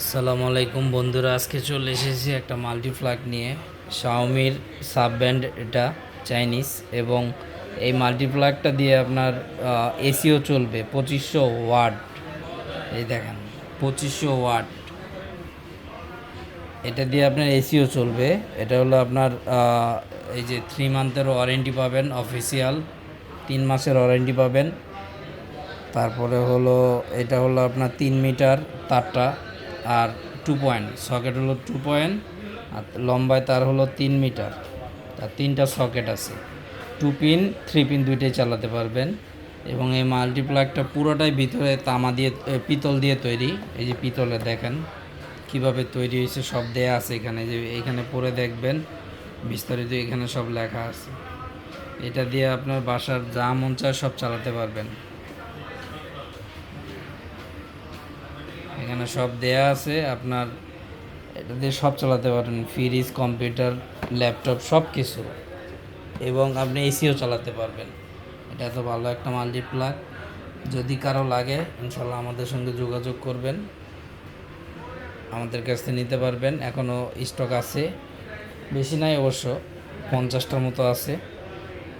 আসসালামু আলাইকুম বন্ধুরা, আজকে চলে এসেছি একটা মাল্টিপ্লাগ নিয়ে। শাওমির সাব ব্যান্ড এটা চাইনিজ এবং এই মাল্টিপ্লাগটা দিয়ে আপনার এসিও চলবে, পঁচিশশো ওয়াট। এই দেখেন, পঁচিশশো ওয়াট। এটা দিয়ে আপনার এসিও চলবে, এটা হলো আপনার এই যে থ্রি মান্থের ওয়ারেন্টি পাবেন অফিসিয়াল তিন মাসের ওয়ারেন্টি পাবেন। তারপরে হলো, এটা হলো আপনার তিন মিটার তারটা। আর টু পয়েন্ট সকেট হলো টু পয়েন্ট আর লম্বায় তার হলো তিন মিটার। তার তিনটা সকেট আছে। টু পিন থ্রি পিন দুইটাই চালাতে পারবেন। এবং এই মাল্টিপ্লাগটা পুরোটাই ভিতরে তামা দিয়ে পিতল দিয়ে তৈরি। এই যে পিতলে দেখেন কীভাবে তৈরি হয়েছে, সব দেয়া আছে এখানে। যে এখানে পরে দেখবেন, বিস্তারিত এখানে সব লেখা আছে। এটা দিয়ে আপনার বাসার যা মন চায় সব চালাতে পারবেন। এখানে সব দেয়া আছে, আপনার এটা দিয়ে সব চালাতে পারেন ফ্রিজ কম্পিউটার ল্যাপটপ সব কিছু এবং আপনি এসিও চালাতে পারবেন। এটা তো ভালো একটা মাল্টিপ্লাগ যদি কারও লাগে ইনশাল্লাহ আমাদের সঙ্গে যোগাযোগ করবেন। আমাদের কাছ থেকে নিতে পারবেন। এখনও স্টক আছে। বেশি নাই অবশ্য, পঞ্চাশটার মতো আছে।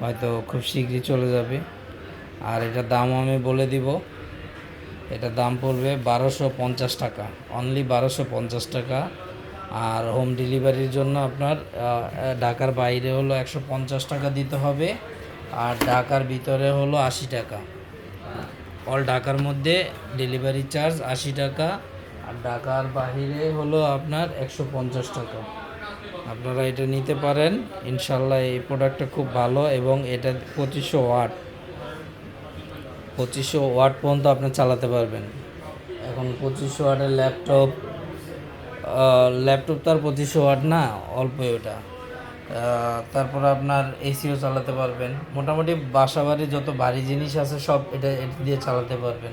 হয়তো খুব শীঘ্রই চলে যাবে। আর এটার দামও আমি বলে দিব। এটা দাম পড়বে বারোশো পঞ্চাশ টাকা। অনলি বারোশো পঞ্চাশ টাকা। আর হোম ডেলিভারির জন্য আপনার ঢাকার বাইরে হলো একশো পঞ্চাশ টাকা দিতে হবে। আর ঢাকার ভিতরে হলো আশি টাকা। অল ঢাকার মধ্যে ডেলিভারি চার্জ আশি টাকা। আর ঢাকার বাইরে হলো আপনার একশো পঞ্চাশ টাকা। আপনারা এটা নিতে পারেন। ইনশাল্লাহ এই প্রোডাক্টটা খুব ভালো এবং এটা পঁচিশশো ওয়াট পঁচিশশো ওয়াট পর্যন্ত আপনি চালাতে পারবেন। এখন পঁচিশশো ওয়াটের ল্যাপটপ ল্যাপটপ তো আর পঁচিশশো ওয়াট না, অল্পই ওটা। তারপর আপনার এসিও চালাতে পারবেন। মোটামুটি বাসা বাড়ির যত ভারী জিনিস আছে সব এটা এটা দিয়ে চালাতে পারবেন।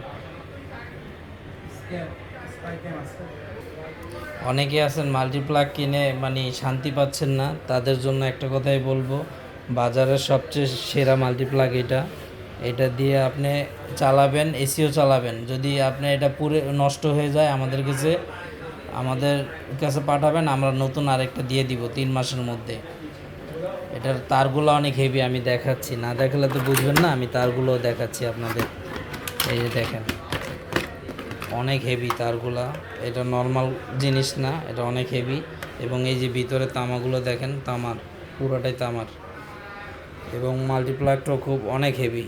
অনেকে আছেন মাল্টিপ্লাগ কিনে মানে শান্তি পাচ্ছেন না, তাদের জন্য একটা কথাই বলব, বাজারের সবচেয়ে সেরা মাল্টিপ্লাগ এটা। এটা দিয়ে আপনি চালাবেন, এসিও চালাবেন। যদি আপনি এটা পুরো নষ্ট হয়ে যায়, আমাদের কাছে আমাদের কাছে পাঠাবেন, আমরা নতুন আরেকটা দিয়ে দিব তিন মাসের মধ্যে। এটার তারগুলো অনেক হেভি আমি দেখাচ্ছি। না দেখালে তো বুঝবেন না, আমি তারগুলো দেখাচ্ছি আপনাদের। এই যে দেখেন, অনেক হেভি তারগুলা। এটা নর্মাল জিনিস না, এটা অনেক হেভি এবং এই যে ভিতরে তামাগুলো দেখেন, তামার, পুরোটাই তামার। এবং মাল্টিপ্লাগটাও খুব অনেক হেভি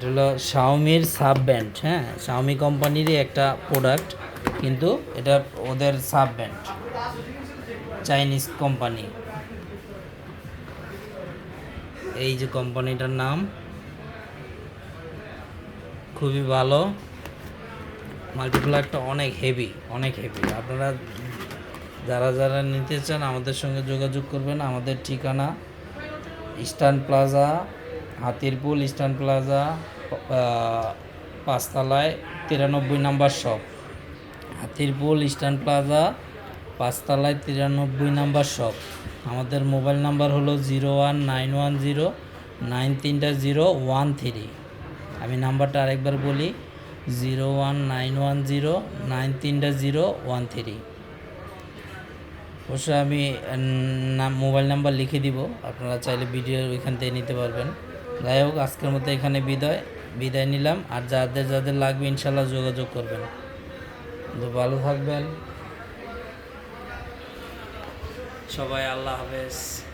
এটা হলো শাওমির সাব ব্যান্ড হ্যাঁ? শাওমি কোম্পানিরই একটা প্রোডাক্ট কিন্তু এটা ওদের সাব ব্যান্ড চাইনিজ কোম্পানি। এই যে কোম্পানিটার নাম, খুবই ভালো। মাল্টিপ্লাগটা অনেক হেভি অনেক হেভি আপনারা যারা যারা নিতে চান, আমাদের সঙ্গে যোগাযোগ করবেন। আমাদের ঠিকানা Eastern Plaza Hatirpool, Eastern Plaza পাঁচতলায় তিরানব্বই number shop. Hatirpool, Eastern Plaza, পাঁচতলায় তিরানব্বই নাম্বার শপ। আমাদের মোবাইল নাম্বার হলো zero one nine one zero nine তিনটা জিরো ওয়ান থ্রি। আমি নাম্বারটা আরেকবার বলি, zero one nine one zero nine তিনটা জিরো ওয়ান থ্রি। অবশ্যই আমি মোবাইল নাম্বার লিখে দিব। আপনারা চাইলে ভিডিও এখান থেকে নিতে পারবেন। যাই হোক, আজকের মতো এখানে বিদায়। বিদায় নিলাম। আর যাদের যাদের লাগবে ইনশাল্লাহ যোগাযোগ করবেন। তো ভালো থাকবেন। সবাই আল্লাহ হাফেজ।